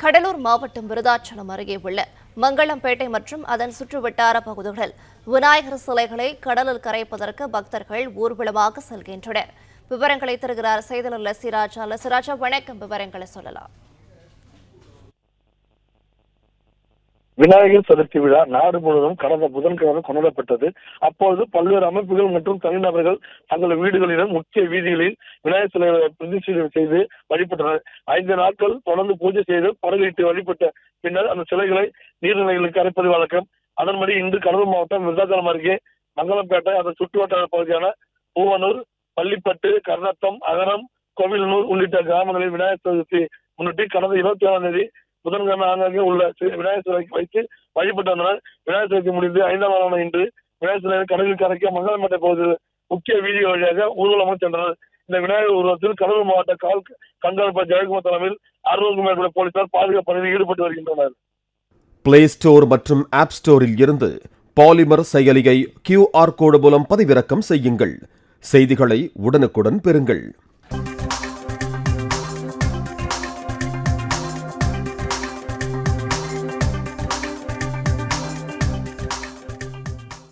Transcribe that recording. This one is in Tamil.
கடலூர் மாவட்டம் விருதாச்சலம் அருகே உள்ள மங்களம்பேட்டை மற்றும் அதன் சுற்றுவட்டார பகுதிகளில் விநாயகர் சிலைகளை கடலில் கரைப்பதற்கு பக்தர்கள் ஊர்வலமாக செல்கின்றனர். விவரங்களை தருகிறார் செய்தியாளர் லசிராஜா. லசிராஜா வணக்கம். விவரங்களை சொல்லலாம். விநாயகர் சதுர்த்தி விழா நாடு முழுவதும் கடந்த புதன்கிழமை கொண்டாடப்பட்டது. அப்போது பல்வேறு அமைப்புகள் மற்றும் தனிநபர்கள் தங்கள் வீடுகளிலும் முக்கிய வீதிகளில் விநாயகர் சிலைகளை பிரதிஷ்டை செய்து வழிபட்டனர். ஐந்து நாட்கள் தொடர்ந்து பூஜை செய்து படகிட்டு வழிபட்ட பின்னர் அந்த சிலைகளை நீர்நிலைகளுக்கு அரைப்பது வழக்கம் அதன்படி இன்று கடலூர் மாவட்டம் விருதாச்சலம் அருகே மங்களம்பேட்டை அதன் சுற்றுவட்டார பகுதியான பூவனூர் பள்ளிப்பட்டு கர்ணத்தம் அகரம் கோவிலனூர் உள்ளிட்ட கிராமங்களில் விநாயகர் சதுர்த்தி முன்னிட்டு கடந்த இருபத்தி ஏழாம் தேதி புதன்கிழமை ஆங்காங்கே உள்ள விநாயகர் சிலைக்கு வைத்து வழிபட்டு வந்தனர். விநாயகர் சிலைக்கு முடிந்து ஐந்தாம் நாளான இன்று விநாயகர் சிலை கடலில் கரைக்க மங்களம்பேட்டை பகுதியில் முக்கிய வீதி வழியாக ஊர்வலமாக சென்றனர். இந்த விநாயகர் உருவத்தில் கடலூர் மாவட்ட கால் கண்காணிப்பாளர் ஜெயக்குமார் தலைமையில் அறுநூறுக்கும் மேற்பட்ட போலீசார் பாதுகாப்பு பணியில் ஈடுபட்டு வருகின்றனர். பிளே ஸ்டோர் மற்றும் ஆப் ஸ்டோரில் இருந்து பாலிமர் செயலியை கியூஆர் கோடு மூலம் பதிவிறக்கம் செய்யுங்கள். செய்திகளை உடனுக்குடன் பெறுங்கள்.